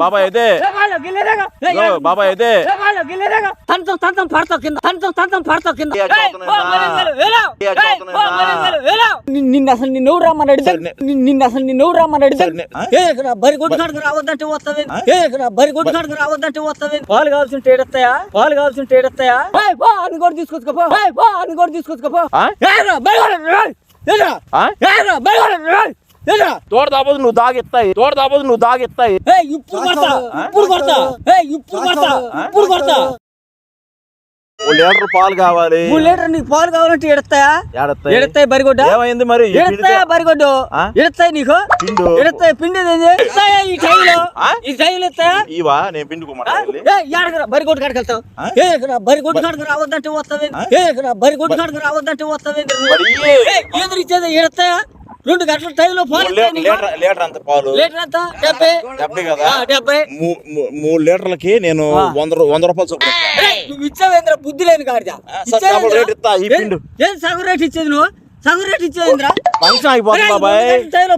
బాబాయ్ ఇగో, బాబాయ్ ఇదే తంతం తంతం పడతావు కింద తంతం తంతం పడతావు కింద? నిన్ను అసలు నిన్ను ఎవరు రమ్మని నే- నిన్ను అసలు నిన్ను ఎవరు రమ్మని? ఏ ఇక్కడ బరి కొట్టు కాడికి రావద్దంటే వస్తావే ఏ ఇక్కడ బరి కొట్టు కాడికి రావద్దంటే వస్తావే పాలు కావాల్సిన ఏడెత్తాయా పాలు కావాల్సిన ఏడెత్తాయా పో అని కూడా తీసుకొచ్చుకోపో అని కూడా తీసుకొచ్చుకోపో? ఏరా, తోట దాపోదు నువ్వు దాగిస్తాయి తోట దాపోదు నువ్వు దాగిస్తాయి ఇప్పుడు కొడతా ఇప్పుడు కొడతా ఇప్పుడు కొడతా ఇప్పుడు కొడతా ఓ లీటర్ పాలు కావాలి మూడు లీటర్ నీకు పాలు కావాలంటే ఎడతాయా ఎడతాయి బరిగొడ్డ ఏమైంది మరి ఎడతాయా బరిగొడ్డు? ఎడతాయి నీకు పిండు ఎడతాయి పిండి? ఎడతాయా ఈ టైలో? ఈ టైలు ఎత్తాయా ఇవా నేను పిండుకోమంటా వెళ్ళి ఏడకరా బరి కొట్టు కాడికి వెళ్తావు? ఏ ఇక్కడ బరి కొట్టు కాడికి రావద్దంటే వస్తావే ఏ ఇక్కడ బరి కొట్టు కాడికి రావద్దంటే వస్తావే మరి ఎదురు ఇచ్చేది ఎడతాయా రెండు గంటల టైంలో పాలు? లీటర్ లీటర్ అంత పాలు? లీటర్ ఎంత? డెబ్బై? డెబ్బై కదా? డెబ్బై. మూడు లీటర్లకి నేను. వంద వంద రూపాయలు చొప్పున నువ్వు ఇచ్చావేంద్ర? బుద్ధి లేని రేట్ ఇస్తా, ఈ పిండు. ఏం సగం రేట్ ఇచ్చేది నువ్వు? సగం రేట్ ఇచ్చేదిరా ఫంక్షన్ అయిపోతుంది బాబాయ్.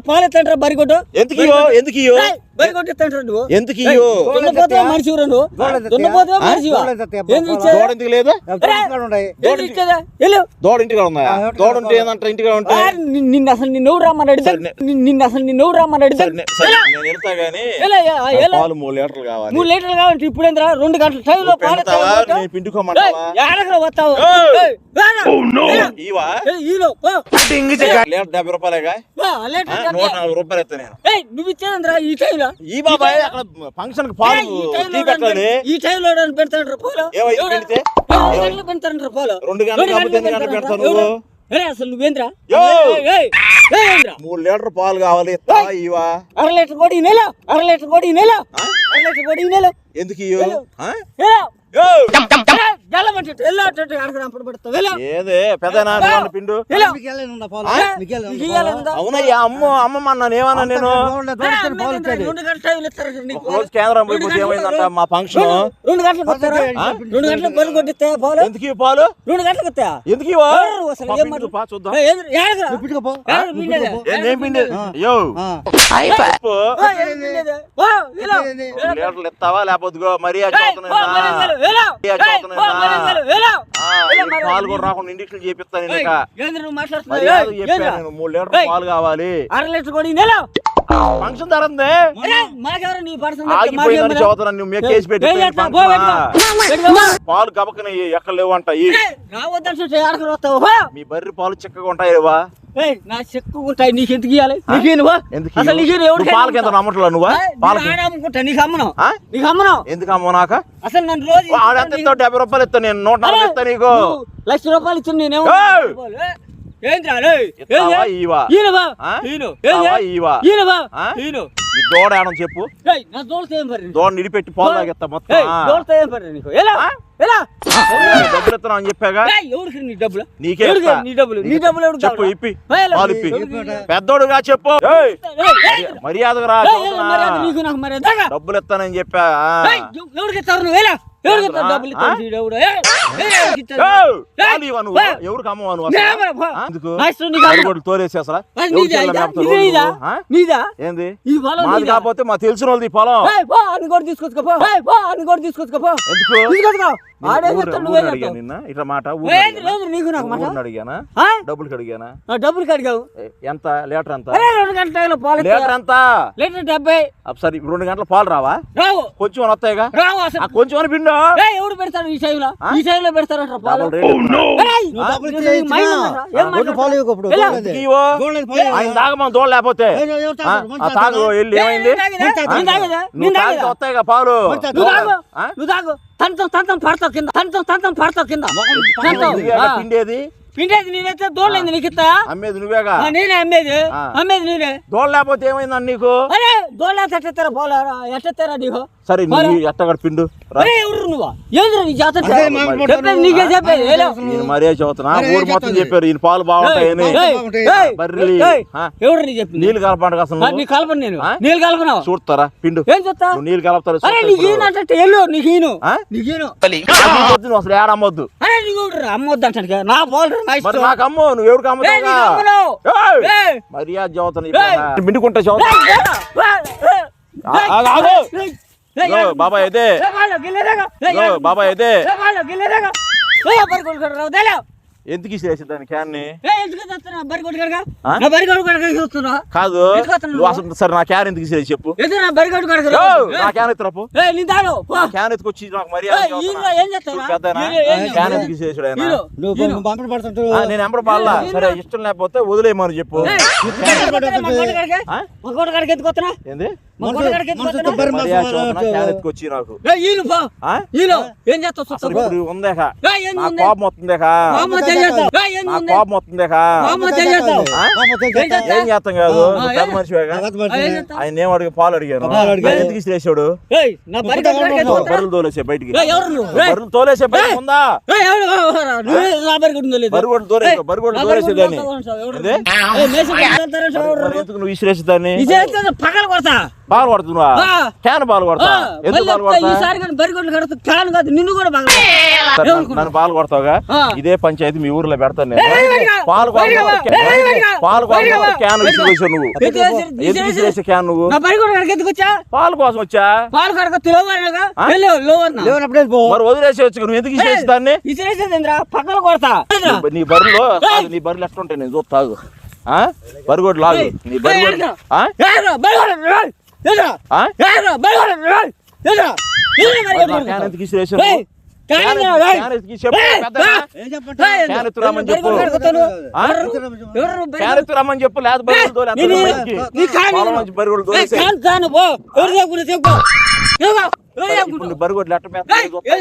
పాలు ఎత్తంటారా బరిగొడ్డు ఎందుకు ఇయ్యో? ఎందుకు ఇయ్యో? బరిగొడ్డు ఎత్తంటారా నువ్వు. ఎందుకు ఇయ్యో? దున్నపోతే మనిషి దున్నపోతే దోడ ఎందుకు లేదు? దోడ ఇంటికి ఉందా? దోడ ఉంటే ఏందంట ఇంటికి ఉంటే? నిన్ను అసలు నిన్ను ఎవరు రమ్మని నే- నిన్ను అసలు నిన్ను ఎవరు రమ్మని నేను వెళ్తా గానీ? పాలు మూడు లీటర్లు కావాలి. మూడు లీటర్లు కావాలంటే ఇప్పుడు ఏంద్రా? రెండు గంటల టైంలో పాలు ఎత్తావా? నేను పిండుకోమంటావా? ఏడకరా వస్తావు ఈలో. లీటర్ డెబ్బై రూపాయలేగా. నూట నలభై రూపాయలు ఎత్తా నేను. ఏయ్, నువ్వు ఇచ్చేదంద్రా ఈ టైంలో? ఈ బాబాయ్ అక్కడ ఫంక్షన్కి పాలు టీ పెట్టాలి. ఈ టైంలో పాలు ఎవరు- పెడితే? పెడతారంటారా పాలు రెండు పెడతారంటారా? పెడతావు నువ్వు? అసలు నువ్వేంద్రా? మూడు లీటర్ పాలు కావాలి ఇవా అర లీటర్ కూడా ఈ నెల అర లీటర్ కూడా ఈ నెల అర లీటర్ కూడా ఈ నెల. ఎందుకు ఏదే పిండు? అవునయ్యా అమ్మ నేను? రెండు గంటల టైం ఇస్తారంట నీకు. ఒక రోజు కేంద్రం పోయిపోతే ఏమైందంట మా ఫంక్షన్? రెండు- రెండు గంటలకు వస్తారా ఆ? రెండు గంటలకు బలి కొట్టిస్తే పాలు ఎందుకు పాలు రెండు గంటలకు వస్తాయా ఎందుకు చూద్దాం. లీటర్లు ఇస్తావా? లేకపోతే మరీ పాలు కూడా రాకుండా ఇండిక్షన్ చేపిస్తాను నేను మూడు. పాలు కావాలి. అర లీటర్ కూడా ఈ నెల ఫంక్షన్ ధర ఉంది ఆగిపోయిందని నువ్వు కేసు పెట్టి పాలు గబకన ఎక్కడ వస్తావు హో! మీ బర్రి పాలు చిక్కగా ఉంటాయి నా చెక్కు ఉంటాయి నీకు ఎందుకు ఇవ్వాలి నీకు నువ్వు అసలు నీకు పాలకి ఎంత నమ్మట్లా నువ్వా? పాలకి? అమ్ముకుంటా నీకు అమ్మను ఆ? నీకు అమ్మను ఎందుకు అమ్మో నాక? అసలు నన్ను రోజు ఆడెంత ఇస్తావు డెబ్బై రూపాయలు ఇస్తా నేను. నూట నలభై నీకు. లక్ష రూపాయలు నేనేమో దూడ చెప్పు? దూడ నిడిపెట్టి పాలు తాగిస్తా మొత్తం? డబ్బులు అని చెప్పాగా? ఏయ్, ఎవరికి నీ డబ్బులు? నీకే ఎవరికి ఇస్తా. నీ డబ్బులు? నీ డబ్బులు ఎవరికి చెప్పు? ఇప్పి. పాలు? పెద్దోడుగా చెప్పు. మర్యాదగా రా. డబ్బులు ఇస్తానని చెప్పా. ఎవరికి నువ్వు? డబ్బులు ఎవడు? అసలు? ఎవరి నీదా ఏంది? మాది? కాకపోతే మా తెలిసిన వాళ్ళది పొలం. అని కూడా తీసుకొచ్చుకోపో అని కూడా తీసుకొచ్చుకోపో ఎందుకు? ఇట్లా మాట నీకు మాట? అడిగానా? అడిగానా? ఆ, డబ్బులు కడిగావు ఎంత? లీటర్ ఎంత? రెండు గంటల టైంలో పాలు లీటర్. ఎంత? లీటర్ డెబ్బై. సరే రెండు గంటల పాలు రావా? రావు. కొంచెం వస్తాయిగా? రావు కొంచెం అని పిండు. ఎవడు పెడతాడు ఈ టైంలో ఆ? ఈ పెడతారంట పాలు? దూడలేదు. దూడలేదు ఆయన తాగమని దోడ లేకపోతే? తాగు. వెళ్ళి ఏమైంది? పాలు. నువ్వు తాగు. తంతం తంతం పడతావు కింద. తంతం తంతం పడతావు కింద. పిండేది పిండేది నేనైతే దోళ్ళైంది నీకు ఇస్తా అమ్మేది నువ్వేగా? నేనే అమ్మేది. అమ్మేది నేనే దోడ లేకపోతే ఏమైందని నీకు? అరే దోళ్ళ ఎట్టెత్తారా పోలారా ఎట్టెత్తారా నీకు సరే ఎవరు నువ్వా? ఏంద్రా నీ జాతర? అదే మాకు పడతాను. చెప్పేది నీకే చెప్పేది ఏలో. నేను మరే ఊరు మొత్తం చెప్తాది? చెప్పారు ఈయన పాలు బాగుంటాయని బర్రెలు? ఎవరు నీ నీళ్ళు కలపండి అసలు. నీ కలపను నేను? నీళ్ళు కలపనావు? చూస్తారా పిండు? ఏం చూస్తా? నువ్వు నీళ్ళు కలుపుతారు అరే నీకు ఈయనంటే ఎల్లు నీకు ఈను ఆ? నీకు ఈను నువ్వు అసలు ఏడమ్మొద్దు. నా మరి నాకు అమ్ము నువ్వు ఎవరికి మర్యాద! మిండుకుంటా బాబాయ్ అయితే. బాబాయ్ అయితే. ఎందుకు ఇసిరేసి దాని క్యాన్ని? కాదు. అసలు సరే నా క్యాన్ ఎందుకు చెప్పు? నా క్యాన్ ఎత్తురాపు. క్యాన్ ఎత్తుకొచ్చి నాకు క్యాన్? ఎందుకు నేను ఎంపడ పాలా ఈయన. సరే ఇష్టం లేకపోతే వదిలేయమని చెప్పు. ఎత్తుకొచ్చి నాకు. ఉందేక? కోపం వస్తుందేక? కోపం వస్తుందేక. ఏం చేస్తాం కాదు? పెద్ద చేస్తావు? ఆయన ఏం అడిగి పాలు అడిగాను? ఎందుకు ఇసిరేసాడు ఏయ్, నా బరి కొడుకు కడగా ఎత్తుకొస్తున్నా? బర్రెలు తోలేసే బయటికి. తోలేసే బయట ఉందా? బరుగోడు ఎందుకు నువ్వు ఇసిరేసేదాన్ని పగలు కొడతా. క్యాన్ కొడతా? ఎందుకు కొడతా? ఈసారి కానీ కడుతూ కాదు నిన్ను కూడా ఏమనుకున్నావు? నన్ను పాలు కొడతావుగా. ఇదే పంచాయతీ మీ ఊర్లో పెడతాను నేను. పాలు ఏయ్, క్యాన్. విసిరేసావు నువ్వు ఎందుకు విసిరే- ఎందుకు విసిరేసి- క్యాన్ నువ్వు. ఎందుకు వచ్చా? పాలు కోసం వచ్చా? పాలు మరి వదిలేసి వచ్చు నువ్వు ఎందుకు ఇసిరేసి దాన్ని? పక్కన కొడతా. నీ- కాదు, నీ బర్రెలు ఎట్లా ఉంటాయి? నేను చూస్తాగు బరిగోడు లాగు. నీ బరిగోడు ఎందుకు ఇసిరేసావు ఎందుకు చెప్పు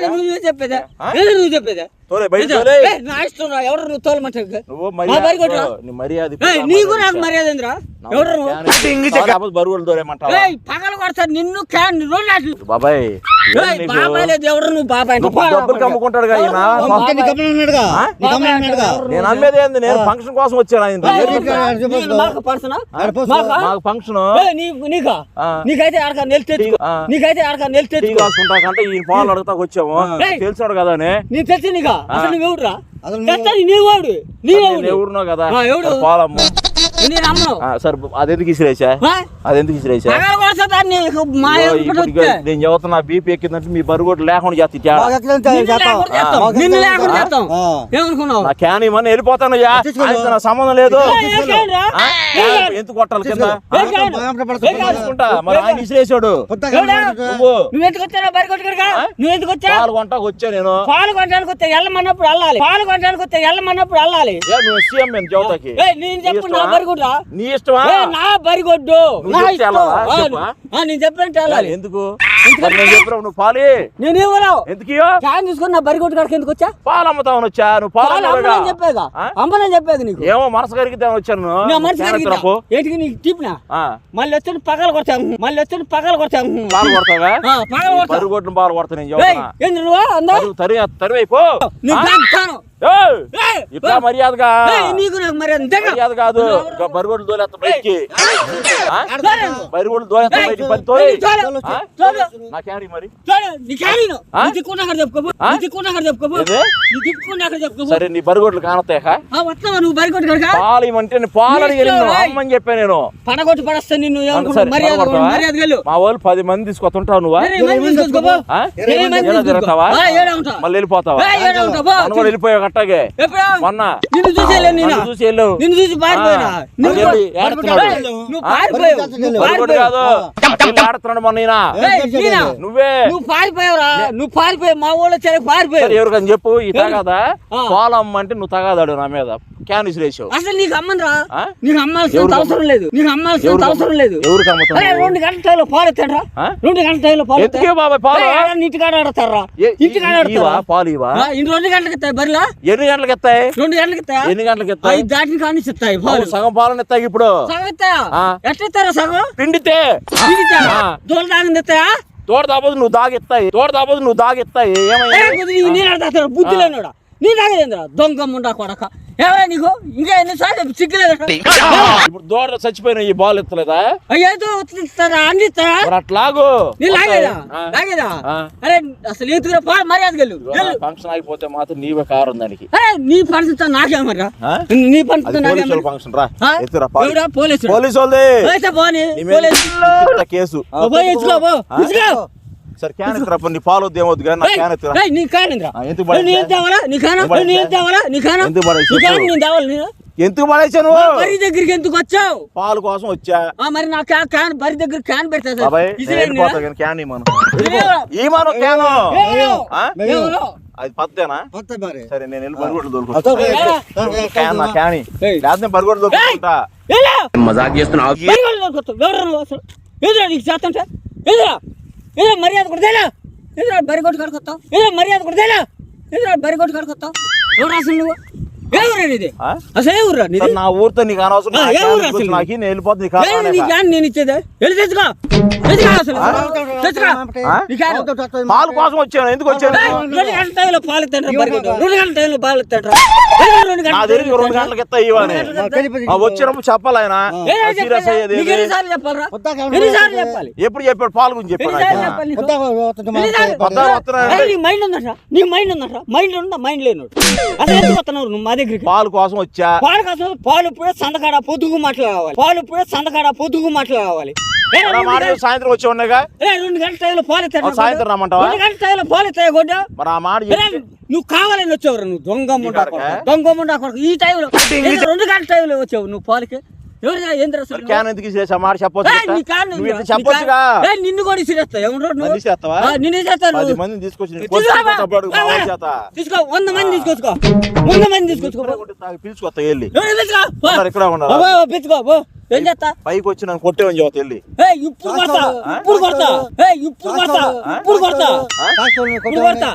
రమ్మని లేదా చెప్పేదా. నువ్వు చెప్పేదా. తోలే బయట నా ఎవరు నువ్వు తోలమంటే నువ్వు నా బరి మర్యాద. నీ మర్యాద నీకు నాకు మర్యాద ఏందిరా? ఎవరు నువ్వు? కాకపోతే బరువులు తోలేమంటావా? ఏయ్ పగల కొడతారు నిన్ను క్యాన్ బాబాయ్ నీకు? బాబాయ్ లేదు ఎవరు నువ్వు బాబాయ్? డబ్బులు కమ్ముకుంటాడు ఈయన. నేను అమ్మేది ఏంది? నేను ఫంక్షన్ కోసం వచ్చాను ఆయన. నీకు మాకు పర్సనా? మాకా? ఫంక్షన్. నీకు? నీకా. నీకైతే ఆడక నెల్ తెచ్చుకో ఆ. నీకైతే ఆడక కాసుకుంటా కంటే ఈ అడుగుతా వచ్చాము. తెలిసాడు కదా అని. నీ తెచ్చి నీకా? అసలు నువ్వు ఎవడురా అసలు నువ్వు- నీ వాడు. నీ నేను వాడు ఎవరునో కదా? ఎవడు? పాలమ్ము. సరే అదెందుకు ఇసిరేసా? అదెందుకు ఇసిరేసా నేను చదువుతున్నా బీపీ ఎక్కిందంటే మీ బరుగోడు లేకుండా నా క్యాన్ ఇవ్వని వెళ్ళిపోతాను సంబంధం లేదు. కొట్టాలి కింద? మరి ఆయన ఇసిరేసాడు పాలు కొంటాకు వచ్చా నేను? పాలు కొట్టడానికి వస్తే ఎల్లమన్నప్పుడు వెళ్ళాలి. పాలు కొట్టడానికి వస్తే ఎల్లమన్నప్పుడు వెళ్ళాలి. నేను చెప్పు నీ నా ఇష్టమా? నీ ఇష్టమా? ఏ నా బరిగొడ్డు. నా ఇష్టం. నేను ఎందుకు? నేను నువ్వు పాలి. నేను ఇవ్వరావు ఎందుకు? క్యాన్ తీసుకుని నా బరిగొడ్డు కాడికి ఎందుకు వచ్చా? పాలు అమ్ముతామని వచ్చా? నువ్వు పాలు ఆ? అమ్మనని చెప్పేది నీకు? ఏమో మనసు కరిగిద్దామని వచ్చాను. నా మనసు. ఏంటికి నీకు టిప్నా మళ్ళీ వచ్చి పగలు కొడతాము మళ్ళీ వచ్చి పగలు కొడతాము పాలు కొడతావా? పగలు కొడతా. బరుగొడ్డు పాలు కొడతా నేను ఏయ్, చెబుతున్నా ఏంది నువ్వు? తరివైపో ఇట్లా మర్యాదగా? ఏయ్, నీకు నాకు మరి అంతేగా మర్యాద కాదు. బరిగొడ్లు దోలేస్తా బయటికి దోలేస్తా ఏయ్, బయటికి పని మరి. సరే నీ బరిగొడ్లు కానతాయా నువ్వు బరికొట్టు కనుక? పాలు ఇవ్వమంటే నేను పాలు అడిగి ఇష్టం, వెళ్ళిన ఏయ్. అమ్మని చెప్పా నేను. పడగొట్టి పడేస్తా నిన్ను? మర్యాద? మర్యాద. మా వాళ్ళు పది మంది తీసుకొస్తుంటావు నువ్వా. మళ్ళీ వెళ్ళిపోతావా? వెళ్ళిపోయావు అట్టాగే? మొన్న నిన్ను చూసి వెళ్ళాను చూసి నిన్ను చూసి పారిపోయినా. నువ్వు? పారిపోయావు. కాదు ఆడుతున్నాడు మొన్న ఈయన? నువ్వే. నువ్వు పారిపోయావురా. నువ్వు పారిపోయావు మా ఊళ్ళో చెరకు సరే పారిపోయావు ఎవరికని చెప్పు? ఈ తగాదా. పాలు అమ్మంటే నువ్వు తగాదాడు నా మీద. క్యాన్ ఇసిరేసావు అసలు నీకు అమ్మనరా? నీకు అమ్మాల్సినంత ఎవరికి అవసరం లేదు. నీకు అమ్మాల్సినంత ఎవరికి అవసరం లేదు. ఎవరికి అరే అమ్ముతావు రెండు గంటల టైంలో పాలు ఎత్తాడ్రా? రెండు గంటల టైంలో పాలు బాబాయ్ పాలు? ఆడతారా ఏ- ఇంటికాడ ఈ- ఇవా? ఆడతారా పాలు ఇవా? ఇంటి రెండు గంటలకు బరిలా ఎన్ని గంటలకు ఎత్తాయి? రెండు గంటలకు ఎన్ని గంటలకు ఎత్తాయి? దాటిని కానీ ఇస్తాయి పాలు. సగం పాలను ఎత్తాయి ఇప్పుడు. సగం ఆ. ఎట్లా సగం? పిండితే. దోల తాగింది ఇస్తాయా తోట దాపోదు నువ్వు దాగిస్తాయి తోట దాపోదు నువ్వు దాగిస్తాయి ఏ, ఏమైంది? కొద్దిగా నీకు నేను అడతాను బుద్ధి లేనోడా నీ తాగలేదురా దొంగ ముండా కొడక. ఏమరా నీకు? ఇంకా ఎన్నిసార్లు సిగ్గులేదు ఇప్పుడు దూడ చచ్చిపోయిన ఈ బాల్ ఎత్తలేదా? ఏదో ఇస్తారా? అన్ని ఇస్తారా మరి అట్లాగు. నీ లాగేదా? ఆ. లాగేదా? ఆ. అరే అసలు ఎందుకు పా మర్యాద గెలు ఫంక్షన్ ఆగిపోతే మాత్రం నీవే కారం దానికి. అరే నీ నాకేమరా? నీ నాకేమరా ఫంక్షన్ రా? ఎత్తురా పోలీసు. వాళ్ళది కేసు. పోయి పో. ఆ? ఇచ్చుకో సరే క్యాన్ ఎత్తురా? పో, నీ పాలు వద్దు ఏమొద్దు కానీ నా ఏయ్, క్యాన్ ఎత్తురా? ఏయ్, నీ కానింద్రా ఆ, ఎందుకు నీ పడేసా? ఏం తేవాలా? నీ కానా ఎందుకు పడేసా? నీ ఏం తేవాలా నీ కానా ఎందుకు పడేసా? నీ ఎందుకు పడేసాను బరి దగ్గరికి ఎందుకు వచ్చావు? పాలు కోసం వచ్చా. ఆ మరి నా క్యా- క్యాన్ బరి దగ్గర క్యాన్ పెడతా సార్. క్యాన్ ఇసిరేయరా. ఇవ్వను క్యాను ఆ? అది పత్తేనా? సరే నేను వెళ్ళి బరిగొడ్లు దొరుకుతా ఏయ్, క్యాన్ నా క్యాన్ ఏయ్. లేకపోతే దొరుకుతుంటా ఎలా? బరిగొడ్లు దొరుకుతావు. ఎవరు అసలు? ఎదురా నీకు చేస్తుంటే ఎదురా ఏదో మర్యాద కొడతేలా ఎదురా బరిగొట్టు కడుకొస్తావు ఏదో మర్యాద కొడతేలా ఎదురా బరిగొట్టు కడుకొస్తావు ఎవరు అసలు నువ్వు? అసలు నా ఊరితో నీకు అనవసరం? నాకు నేను వెళ్ళిపోతుంది నీకు నేను ఇచ్చేదే? వెళ్ళి తెచ్చుకో. పాలు కోసం వచ్చాను. ఎందుకు వచ్చాను? రెండు గంటల టైంలో పాలు రెండు గంటల టైంలో పాలు రెండు గంటలకు ఇవ్వని వచ్చినప్పుడు చెప్పాలి ఆయన. సీరియస్ చెప్పాలి? అయ్యేది? ఎన్నిసార్లు? ఎప్పుడు చెప్పాడు? పాలు గురించి చెప్పాడు మైండ్ ఉందట నీ మైండ్ ఉందట మైండ్ ఉందా మైండ్ లేనోడు. అసలు ఎందుకు వస్తున్నావు దగ్గరికి పాలు కోసం వచ్చా? పాలు కాదు పాలు ఇప్పుడే సందకాడ పొద్దుగు మాటలు కావాలి పాలు ఇప్పుడే సందకాడ పొద్దుగు మాటలు కావాలి సాయంత్రం వచ్చి ఉండగా? రెండు గంటల టైంలో పాలు సాయంత్రం రమ్మంటావా? రెండు గంటల టైంలో పాలు ఇస్తాయి గొడ్డ. మరి ఆ మాట నువ్వు కావాలని వచ్చావు నువ్వు దొంగ ముండా. దొంగ ముండా ఈ టైంలో రెండు గంటల టైంలో వచ్చావు నువ్వు పాలకి. క్యాన్ ఎందుకు చేసా మాట చెప్పొచ్చు చెప్పొచ్చుగా? నిన్ను కూడా ఇసిరేస్తా ఎవరు నువ్వు నన్ను ఇసిరేస్తా పది. మందిని తీసుకొచ్చి తీసుకో వంద మంది తీసుకొచ్చుకో. వంద మంది తీసుకొచ్చుకో పిలుచుకొస్తా వెళ్ళి. ఇక్కడే. అబ్బో, పిలుచుకో. ఏం చేస్తా? పైకి వచ్చి నన్ను కొట్టేవని చెబుతా వెళ్ళి. ఏయ్, ఇప్పుడు కొడతా. ఇప్పుడు కొడతా. ఏయ్, ఇప్పుడు కొడతా. ఇప్పుడు కొడతా. ఇప్పుడు కొడతా.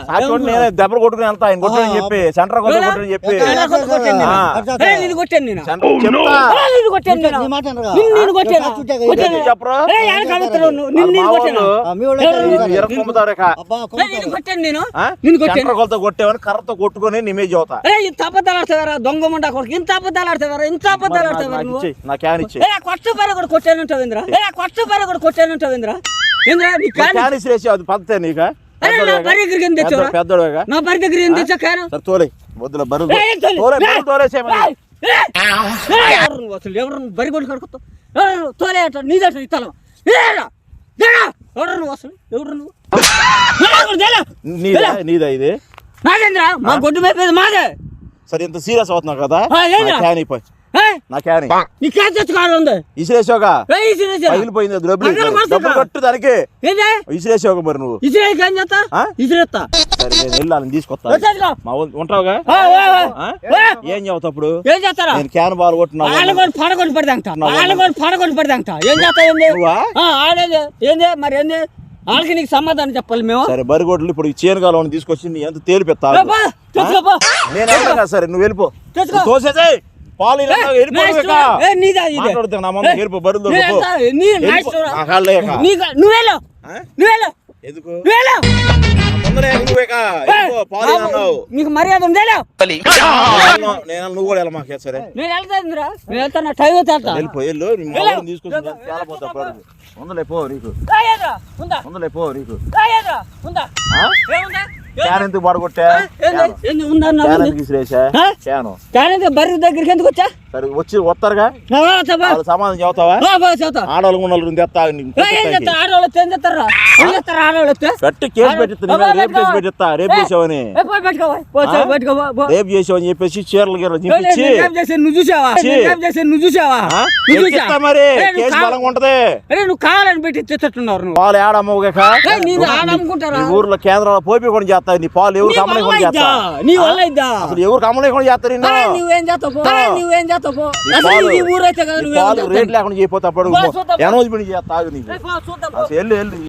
నేనే దెబ్బలు కొట్టుకుని వెళ్తా ఆయన కొట్టని చెప్పి. సెంటర్ కొట్ట కొట్టని చెప్పి. కొట్టాను నేను? కొట్టాను నేను. నిన్ను కొట్టాను నేను. కొట్టాను? చెప్పరు? కొట్టేవని కర్రతో కొట్టుకొని నిమే చదువుతా ఇంత అబద్ధాలు ఆడతావారా? దొంగ ముండా కొడుకు. ఇంత అబద్ధాలు ఆడతావారా? ఇంత అబద్ధాలు ఆడతావారా నువ్వు? నా క్యాన్ ఇచ్చే ఏ కొత్త పర కూడా కొట్టానంటావు ఇంద్ర. ఏ కొత్త పర కూడా కొట్టానంటావు ఇంద్ర. ఇంద్ర నీ కాని ఇసిరేసి అది పద్ధతే నీక? అరే, నా బరి ఎందుకు తెచ్చావురా? పెద్దోడుగా? నా బరి దగ్గర ఏం తెచ్చా కాను? సరే తోలే. వద్దులే బరు ఏం తోలే? ఏయ్, ఎవరు అసలు ఎవరు బరి కొడు కడుకుతావు? తోలే అట నీ ఏరా, ఎవరు నువ్వు అసలు ఎవరు నువ్వు నీదా ఇది. మా గొడ్డు మేపేది మాదే సరే ఇంత సీరియస్ అవుతున్నావు కదా? ఆ, తెచ్చుకోవాలి ఉంది. ఇసిరేసావుగా? పగిలిపోయింది డబ్బులు. కట్టు దానికి. ఇసిరేసావు మరి నువ్వు. ఏం చేస్తా? ఆ? ఇసిరేస్తా సరే నేను వెళ్ళాలని తీసుకొస్తా. మా ఉంటావుగా. ఏం అప్పుడు? ఏం చేస్తారా? నేను క్యాన్ బాల్ కొట్టినా పడదాంట. పడదాంట. ఏం చేస్తావు ఆడేది ఏంది? మరి ఏంది? వాళ్ళకి నీకు సమాధానం చెప్పాలి మేము. సరే బరిగొడ్లు ఇప్పుడు ఈ చేనుగాలను తీసుకొచ్చి ఎంత తేలిపెత్తా. నేను సరే నువ్వు వెళ్ళిపో. పాలు నువ్వేలో ఆ? నువ్వేలో ఎందుకు? నువ్వేలో మర్యాద నేను- నువ్వు కూడా వెళ్ళ మాకే సరే. నేను వెళ్తాను నేను వెళ్తాను టైం వెళ్తా వెళ్ళిపో వెళ్ళు నీ మా వెళ్ళు. వాళ్ళని తీసుకొచ్చి నేను తేలపోతా అప్పుడు. ఉందలే పో నీకు కాయేదా ఉందా? ఉందలే పో నీకు కాయేదా ఉందా? ఆ? ఏముందా? క్యాన్ ఎందుకు పడగొట్టా బర్రె దగ్గరికి ఎందుకు వచ్చా? సరే వచ్చి వస్తారుగా? సమాధానం చెబుతావా. ఆడవాళ్ళు తెస్తా. చేస్తారు? ఆడవాళ్ళు చేస్తారా? ఆడవాళ్ళు వస్తే? గట్టి కేసు అబ్బా, రేపు పెట్టిస్తా రేపు చేసావని. రేపు చేసావని చెప్పేసి చీరలు గీరలు చూపించి నువ్వు చూసావా? నువ్వు చూసావా? నువ్వు చూసా? మరి? కేసు బలంగా ఉంటది. నువ్వు కావాలని పెట్టి నువ్వు. పాలు ఊర్లో కేంద్రాలు పోపి కూడా చేస్తా నీ పాలు ఎవరు నీ? చేస్తా? వల్ల? అసలు ఎవరు కమ్మలేకుండా చేస్తారు నువ్వేం చేస్తావు నువ్వేం చేస్తావు ఊరైతే? రేట్ లేకుండా. అనౌన్స్మెంట్ చేస్తా వెళ్ళు వెళ్ళు.